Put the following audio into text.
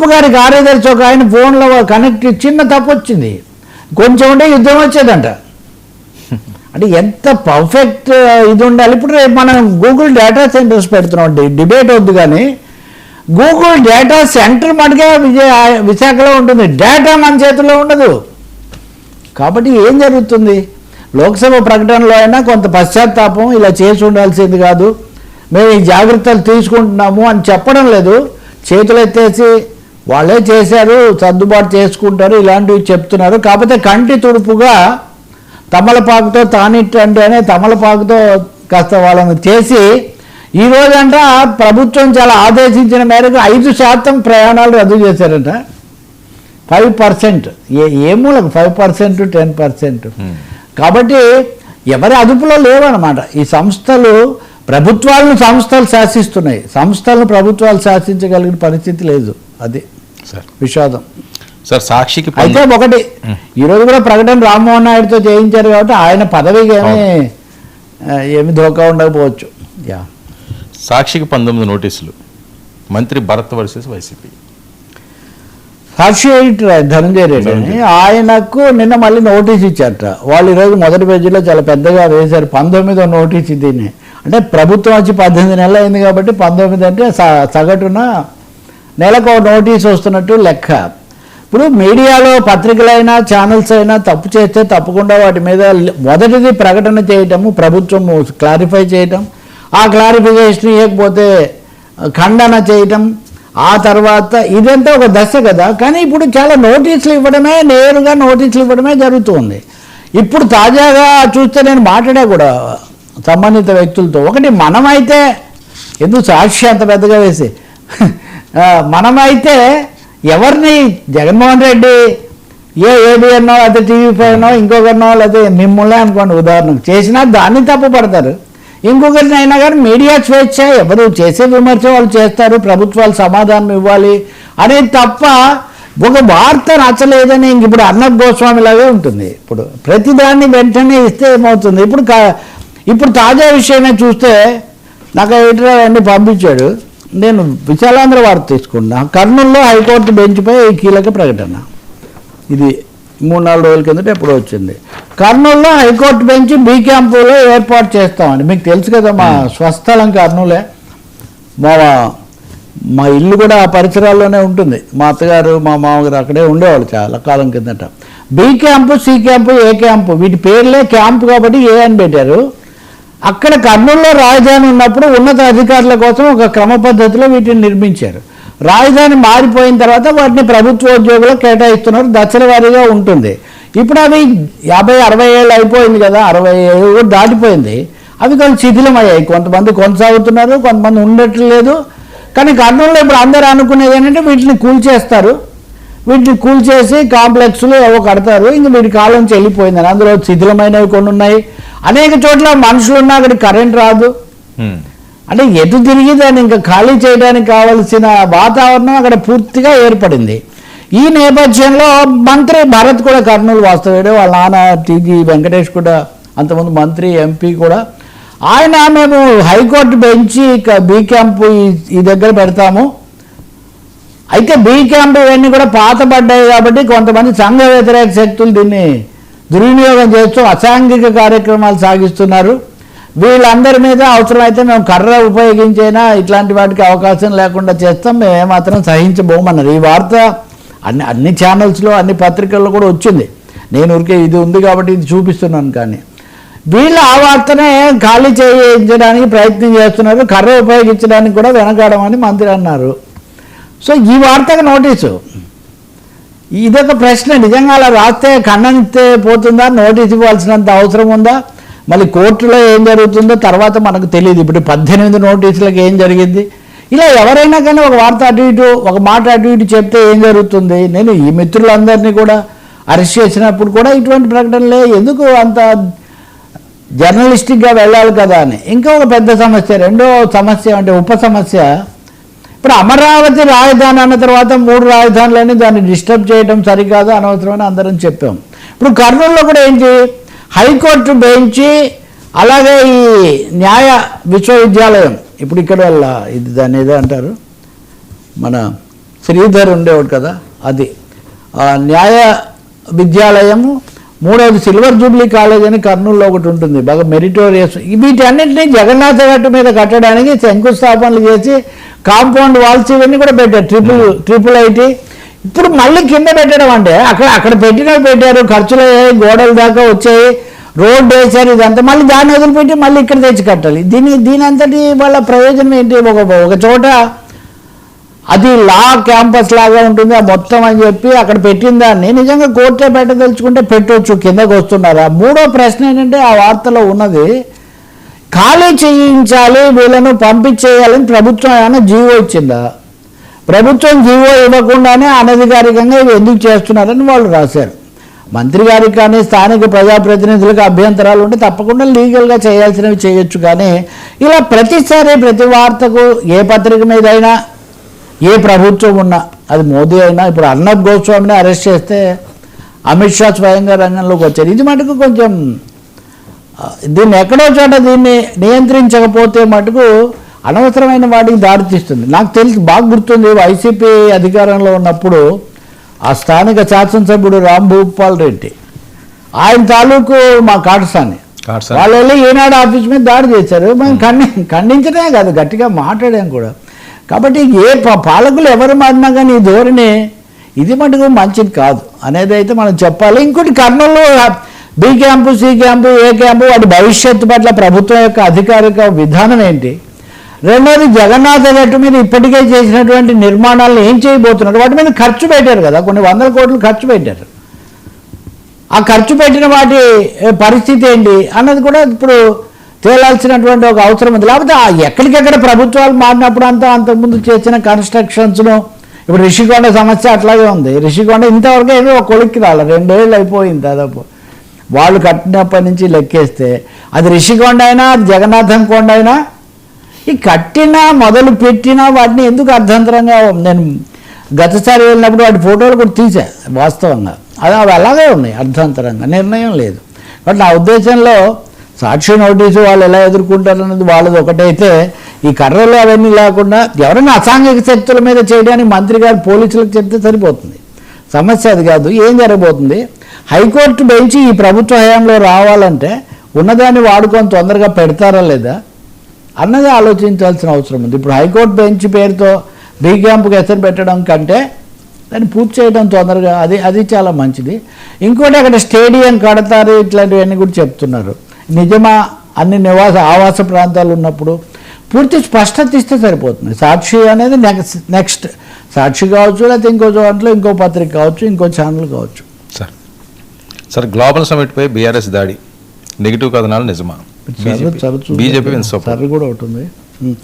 Trump గారి కార్యదర్శి ఒక ఆయన ఫోన్లో కనెక్ట్ చిన్న తప్పు వచ్చింది కొంచెం ఉంటే యుద్ధం వచ్చేదంట. అంటే ఎంత పర్ఫెక్ట్ ఇది ఉండాలి. ఇప్పుడు రేపు మనం గూగుల్ డేటా సెంటర్స్ పెడుతున్నాం. అండి డిబేట్ వద్దు కానీ గూగుల్ డేటా సెంటర్ మటుకే విజయ విశాఖలో ఉంటుంది. డేటా మన చేతిలో ఉండదు. కాబట్టి ఏం జరుగుతుంది? లోక్సభ ప్రకటనలో అయినా కొంత పశ్చాత్తాపం ఇలా చేసి ఉండాల్సింది కాదు. మేము ఈ జాగ్రత్తలు తీసుకుంటున్నాము అని చెప్పడం లేదు. చేతులు ఎత్తేసి వాళ్ళే చేశారు సర్దుబాటు చేసుకుంటారు ఇలాంటివి చెప్తున్నారు. కాకపోతే కంటి తుడుపుగా తమలపాకుతో తానిట్టంటేనే తమలపాకుతో కాస్త వాళ్ళని చేసి ఈ రోజంట ప్రభుత్వం చాలా ఆదేశించిన మేరకు ఐదు శాతం ప్రయాణాలు రద్దు చేశారంట. Five percent. ఏ ఏ మూలకు? Five percent ten percent. కాబట్టి ఎవరి అదుపులో లేవన్నమాట ఈ సంస్థలు ప్రభుత్వాలను సంస్థలు శాసిస్తున్నాయి. సంస్థలను ప్రభుత్వాలు శాసించగలిగిన పరిస్థితి లేదు. అది సార్. విషాదం. సార్ సాక్షికి అయితే ఒకటి ఈరోజు కూడా ప్రకటన రామ్మోహన్ నాయుడుతో చేయించారు కాబట్టి ఆయన పదవికి ఏమీ ఏమి ధోకా ఉండకపోవచ్చు యా. సాక్షికి పంతొమ్మిది నోటీసులు. మంత్రి భరత్ వర్సెస్ వైసీపీ. సాక్షి ధనంజయ రెడ్డి? ఆయనకు నిన్న మళ్ళీ నోటీస్ ఇచ్చారట. వాళ్ళు ఈరోజు మొదటి పేజీలో చాలా పెద్దగా వేశారు. పంతొమ్మిదో నోటీస్ దీన్ని అంటే ప్రభుత్వం వచ్చి పద్దెనిమిది నెలలు అయింది కాబట్టి పంతొమ్మిది అంటే సగటున నెలకు నోటీస్ వస్తున్నట్టు లెక్క. ఇప్పుడు మీడియాలో పత్రికలైనా ఛానల్స్ అయినా తప్పు చేస్తే తప్పకుండా వాటి మీద మొదటిది ప్రకటన చేయటము ప్రభుత్వము క్లారిఫై చేయటం ఆ క్లారిఫికేషన్ ఇవ్వకపోతే ఖండన చేయటం ఆ తర్వాత ఇదంతా ఒక దశ కదా. కానీ ఇప్పుడు చాలా నోటీసులు ఇవ్వడమే నేరుగా నోటీసులు ఇవ్వడమే జరుగుతుంది. ఇప్పుడు తాజాగా చూస్తే నేను మాట్లాడా కూడా సంబంధిత వ్యక్తులతో ఒకటి మనమైతే ఎందుకు సాక్షి అంత పెద్దగా వేసి మనమైతే ఎవరిని? జగన్మోహన్ రెడ్డి. ఏ ఏబిఎన్నో లేకపోతే టీవీ పైనో ఇంకొకరినో లేకపోతే మిమ్మల్ని అనుకోండి ఉదాహరణకు చేసినా దాన్ని తప్పు పడతారు. ఇంకొకరిని అయినా కానీ మీడియా స్వేచ్ఛ ఎవరు చేసే విమర్శ వాళ్ళు చేస్తారు ప్రభుత్వాలు సమాధానం ఇవ్వాలి అనేది తప్ప ఒక వార్త నచ్చలేదని ఇంక ఇప్పుడు అర్ణబ్ గోస్వామి లాగే ఉంటుంది. ఇప్పుడు ప్రతిదాన్ని వెంటనే ఇస్తే ఏమవుతుంది? ఇప్పుడు ఇప్పుడు తాజా విషయమే చూస్తే నాకు ఎడిటర్ పంపించాడు. నేను విశాలాంధ్ర వార్త తీసుకున్నా. కర్నూలులో హైకోర్టు బెంచ్పై ఈ కీలక ప్రకటన. ఇది మూడు నాలుగు రోజుల కిందట ఎప్పుడో వచ్చింది. కర్నూలులో హైకోర్టు బెంచ్ బీ క్యాంపులో ఏర్పాటు చేస్తామండి మీకు తెలుసు కదా మా స్వస్థలం కర్నూలే. మా మా ఇల్లు కూడా ఆ పరిసరాల్లోనే ఉంటుంది. మా అత్తగారు మా మామగారు అక్కడే ఉండేవాళ్ళు చాలా కాలం కిందట. B camp C camp A camp? వీటి పేర్లే క్యాంపు కాబట్టి ఏ అని పెట్టారు? అక్కడ కర్నూలులో రాజధాని ఉన్నప్పుడు ఉన్నత అధికారుల కోసం ఒక క్రమ పద్ధతిలో వీటిని నిర్మించారు. రాజధాని మారిపోయిన తర్వాత వాటిని ప్రభుత్వ ఉద్యోగులు కేటాయిస్తున్నారు. దశల వారీగా ఉంటుంది. ఇప్పుడు అవి యాభై అరవై ఏళ్ళు అయిపోయింది కదా. అరవై ఏళ్ళు కూడా దాటిపోయింది. అవి కొంచెం శిథిలమయ్యాయి. కొంతమంది కొనసాగుతున్నారు కొంతమంది ఉండట్లేదు. కానీ కర్నూలులో ఇప్పుడు అందరూ అనుకునేది ఏంటంటే వీటిని కూల్చేస్తారు. వీటిని కూల్చేసి కాంప్లెక్స్లు ఏవో కడతారు. ఇంక వీటి కాలం చెల్లిపోయిందని. అందులో శిథిలమైనవి కొన్ని ఉన్నాయి. అనేక చోట్ల మనుషులు ఉన్నా అక్కడ కరెంట్ రాదు. అంటే ఎటు తిరిగి దాన్ని ఇంకా ఖాళీ చేయడానికి కావలసిన వాతావరణం అక్కడ పూర్తిగా ఏర్పడింది. ఈ నేపథ్యంలో మంత్రి భరత్ కూడా కర్నూలు వాస్తవ్యుడే వాళ్ళ నాన్న టీజీ వెంకటేష్ కూడా అంతకుముందు మంత్రి ఎంపీ కూడా. ఆయన మేము హైకోర్టు బెంచి బీ క్యాంపు ఈ- ఈ దగ్గర పెడతాము. అయితే బీ క్యాంప్ ఇవన్నీ కూడా పాతబడ్డాయి కాబట్టి కొంతమంది సంఘ వ్యతిరేక శక్తులు దీన్ని దుర్వినియోగం చేస్తూ అసాంఘిక కార్యక్రమాలు సాగిస్తున్నారు. వీళ్ళందరి మీద అవసరమైతే మేము కర్ర ఉపయోగించైనా ఇట్లాంటి వాటికి అవకాశం లేకుండా చేస్తాం. మేము ఏమాత్రం సహించబోమన్నారు. ఈ వార్త అన్ని అన్ని ఛానల్స్లో అన్ని పత్రికల్లో కూడా వచ్చింది. నేను ఊరికే ఇది ఉంది కాబట్టి ఇది చూపిస్తున్నాను కానీ. వీళ్ళు ఆ వార్తనే ఖాళీ చేయించడానికి ప్రయత్నం చేస్తున్నారు. కర్ర ఉపయోగించడానికి కూడా వెనకాడమని మంత్రి అన్నారు. సో ఈ వార్తకు నోటీసు. ఇదొక ప్రశ్న. నిజంగా అలా రాస్తే ఖండనిస్తే పోతుందా? నోటీస్ ఇవ్వాల్సినంత అవసరం ఉందా? మళ్ళీ కోర్టులో ఏం జరుగుతుందో తర్వాత మనకు తెలియదు ఇప్పుడు పద్దెనిమిది నోటీసులకు ఏం జరిగింది? ఇలా ఎవరైనా కానీ ఒక వార్త అటు ఇటు ఒక మాట అటు ఇటు చెప్తే ఏం జరుగుతుంది? నేను ఈ మిత్రులందరినీ కూడా అరెస్ట్ చేసినప్పుడు కూడా ఇటువంటి ప్రకటనలే. ఎందుకు అంత జర్నలిస్టిక్గా వెళ్ళాలి కదా అని. ఇంకా ఒక పెద్ద సమస్య. రెండో సమస్య అంటే ఉప సమస్య. ఇప్పుడు అమరావతి రాజధాని అన్న తర్వాత మూడు రాజధానులని దాన్ని డిస్టర్బ్ చేయడం సరికాదు అనవసరమని అందరం చెప్పాం. ఇప్పుడు కర్నూలులో కూడా ఏంటి? హైకోర్టు బెంచి అలాగే ఈ న్యాయ విశ్వవిద్యాలయం. ఇప్పుడు ఇక్కడ వాళ్ళ ఇది దాన్ని ఏదో అంటారు? మన శ్రీధర్ ఉండేవాడు కదా అది. న్యాయ విద్యాలయము మూడవది సిల్వర్ జూబ్లీ కాలేజ్ అని కర్నూలులో ఒకటి ఉంటుంది. బాగా మెరిటోరియస్. వీటన్నింటినీ జగన్నాథ గట్టు మీద కట్టడానికి శంకుస్థాపనలు చేసి కాంపౌండ్ వాల్స్ ఇవన్నీ కూడా పెట్టారు. Triple triple IT. ఇప్పుడు మళ్ళీ కింద పెట్టడం అంటే అక్కడ అక్కడ పెట్టినవి పెట్టారు. ఖర్చులు అయ్యాయి గోడల దాకా వచ్చాయి. రోడ్డు వేశారు ఇదంతా. మళ్ళీ దాన్ని వదిలిపెట్టి మళ్ళీ ఇక్కడ తెచ్చి కట్టాలి. దీని దీని అంతటి వాళ్ళ ప్రయోజనం ఏంటి? ఒక ఒక చోట అది లా క్యాంపస్ లాగా ఉంటుంది ఆ మొత్తం అని చెప్పి అక్కడ పెట్టిన దాన్ని నిజంగా కోర్టే పెట్టదలుచుకుంటే పెట్టవచ్చు కిందకు వస్తున్నారా? మూడో ప్రశ్న ఏంటంటే ఆ వార్తలో ఉన్నది ఖాళీ చేయించాలి వీళ్ళను పంపించేయాలని ప్రభుత్వం ఏమైనా జీవో ఇచ్చిందా? ప్రభుత్వం జీవో ఇవ్వకుండానే అనధికారికంగా ఇవి ఎందుకు చేస్తున్నారని వాళ్ళు రాశారు. మంత్రి గారికి కానీ స్థానిక ప్రజాప్రతినిధులకు అభ్యంతరాలు ఉంటే తప్పకుండా లీగల్గా చేయాల్సినవి చేయొచ్చు కానీ ఇలా ప్రతిసారి ప్రతి వార్తకు ఏ పత్రిక మీదైనా ఏ ప్రభుత్వం ఉన్నా అది మోదీ అయినా ఇప్పుడు అర్నబ్ గోస్వామిని అరెస్ట్ చేస్తే అమిత్ షా స్వయంగా రంగంలోకి వచ్చారు. ఇది మటుకు కొంచెం దీన్ని ఎక్కడో చోట దీన్ని నియంత్రించకపోతే మటుకు అనవసరమైన వాటికి దారితీస్తుంది నాకు తెలిసి బాగా గుర్తుంది వైసీపీ అధికారంలో ఉన్నప్పుడు ఆ స్థానిక శాసనసభ్యుడు రాంభూపాల్ రెడ్డి ఆయన తాలూకు మా కాటసాని. కాట్సాని. వాళ్ళు వెళ్ళి ఈనాడు ఆఫీస్ మీద దాడి చేశారు. మేము. ఖండి ఖండించడమే కాదు గట్టిగా మాట్లాడాం కూడా. కాబట్టి ఏ ప- పాలకులు ఎవరు మారినా కానీ ఈ ధోరణి ఇది మటుకు మంచిది కాదు అనేది అయితే మనం చెప్పాలి. ఇంకోటి Kurnool B camp C camp A camp వాటి భవిష్యత్తు పట్ల ప్రభుత్వం యొక్క అధికారిక విధానం ఏంటి? రెండోది జగన్నాథ గట్టు మీద ఇప్పటికే చేసినటువంటి నిర్మాణాలను ఏం చేయబోతున్నారు? వాటి మీద ఖర్చు పెట్టారు కదా కొన్ని వందల కోట్లు ఖర్చు పెట్టారు. ఆ ఖర్చు పెట్టిన వాటి పరిస్థితి ఏంటి? అన్నది కూడా ఇప్పుడు తేలాల్సినటువంటి ఒక అవసరం ఉంది. లేకపోతే ఎక్కడికెక్కడ ప్రభుత్వాలు మారినప్పుడు అంతా అంతకుముందు చేసిన కన్స్ట్రక్షన్స్ను ఇప్పుడు రిషికొండ సమస్య అట్లాగే ఉంది. రిషికొండ ఇంతవరకు ఏమీ ఒక కొలిక్కి రాలే. రెండేళ్ళు అయిపోయింది దాదాపు. వాళ్ళు కట్టినప్పటి నుంచి లెక్కేస్తే అది రిషికొండ అయినా అది జగన్నాథం కొండ అయినా ఈ కట్టిన మొదలు పెట్టినా వాటిని ఎందుకు అర్థంతరంగా నేను గతసారి వెళ్ళినప్పుడు వాటి ఫోటోలు కూడా తీసా వాస్తవంగా. అది అవి అలాగే ఉన్నాయి అర్థాంతరంగా నిర్ణయం లేదు. బట్ నా ఉద్దేశంలో సాక్షి నోటీసు వాళ్ళు ఎలా ఎదుర్కొంటారు అన్నది వాళ్ళది ఒకటైతే ఈ కర్రలు అవన్నీ లేకుండా ఎవరైనా అసాంఘిక శక్తుల మీద చేయడానికి మంత్రి గారు పోలీసులకు చెప్తే సరిపోతుంది. సమస్య అది కాదు. ఏం జరగబోతుంది? హైకోర్టు బెంచ్ ఈ ప్రభుత్వ హయాంలో రావాలంటే ఉన్నదాన్ని వాడుకొని తొందరగా పెడతారా లేదా? అన్నది ఆలోచించాల్సిన అవసరం ఉంది. ఇప్పుడు హైకోర్టు బెంచ్ పేరుతో బీ క్యాంపుకి ఎసరు పెట్టడం కంటే దాన్ని పూర్తి చేయడం తొందరగా అది అది చాలా మంచిది. ఇంకోటి అక్కడ స్టేడియం కడతారు ఇట్లాంటివన్నీ కూడా చెప్తున్నారు. నిజమా అన్ని నివాస ఆవాస ప్రాంతాలు ఉన్నప్పుడు పూర్తి స్పష్టత ఇస్తే సరిపోతుంది. సాక్షి అనేది నెక్స్ట్ నెక్స్ట్ సాక్షి కావచ్చు లేకపోతే ఇంకో దాంట్లో ఇంకో పత్రిక కావచ్చు ఇంకో ఛానల్ కావచ్చు. సార్ సార్ గ్లోబల్ సమిట్ పై బీఆర్ఎస్ దాడి. నెగిటివ్ కథనాలు నిజమా. బీజేపీ కూడా ఒకటి ఉంది. ఉం.